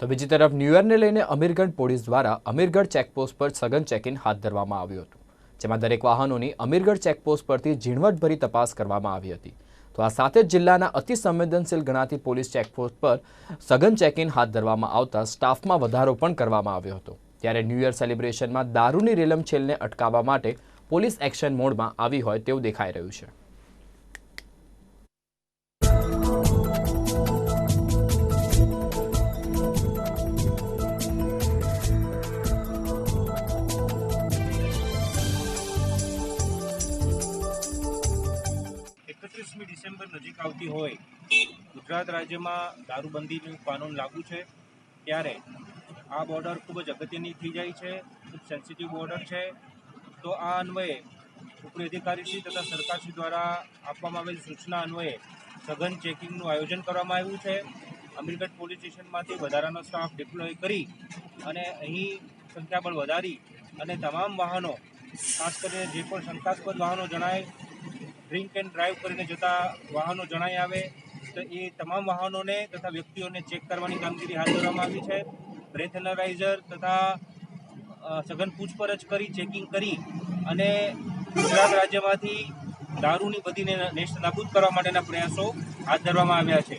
તો બીજી તરફ ન્યૂ યરને લઈને અમીરગઢ પોલીસ દ્વારા અમીરગઢ ચેકપોસ્ટ પર સઘન ચેકિંગ હાથ ધરવામાં આવ્યું હતું, જેમાં દરેક વાહનોની અમીરગઢ ચેકપોસ્ટ પરથી ઝીણવટભરી તપાસ કરવામાં આવી હતી. તો આ સાથે જ જિલ્લાના અતિ સંવેદનશીલ ગણાતી પોલીસ ચેકપોસ્ટ પર સઘન ચેકિંગ હાથ ધરવામાં આવતા સ્ટાફમાં વધારો પણ કરવામાં આવ્યો હતો. ત્યારે ન્યૂ યર સેલિબ્રેશનમાં દારૂની રેલમછેલને અટકાવવા માટે પોલીસ એક્શન મોડમાં આવી હોય તેવું દેખાઈ રહ્યું છે. એકત્રીસમી ડિસેમ્બર નજીક આવતી હોય, ગુજરાત રાજ્યમાં દારૂબંધીનું કાનૂન લાગુ છે, ત્યારે આ બોર્ડર ખૂબ જ અગત્યની થઈ જાય છે, ખૂબ સેન્સિટિવ બોર્ડર છે. તો આ અન્વયે ઉપરી અધિકારીશ્રી તથા સરકારશ્રી દ્વારા આપવામાં આવેલ સૂચના અન્વયે સઘન ચેકિંગનું આયોજન કરવામાં આવ્યું છે. અમીરગઢ પોલીસ સ્ટેશનમાંથી વધારાનો સ્ટાફ ડિપ્લોય કરી અને અહીં સંખ્યાબળ વધારી અને તમામ વાહનો, ખાસ કરીને જે પણ શંકાસ્પદ વાહનો જણાય ડ્રિંક એન્ડ ડ્રાઈવ કરીને જતા વાહનો જણાઈ આવે તો એ તમામ વાહનોને તથા વ્યક્તિઓને ચેક કરવાની કામગીરી હાથ ધરવામાં આવી છે. બ્રેથ એનાલાઇઝર તથા સઘન પૂછપરછ કરી ચેકિંગ કરી અને ગુજરાત રાજ્યમાંથી દારૂની બધીને નેસ્ત નાબૂદ કરવા માટેના પ્રયાસો હાથ ધરવામાં આવ્યા છે.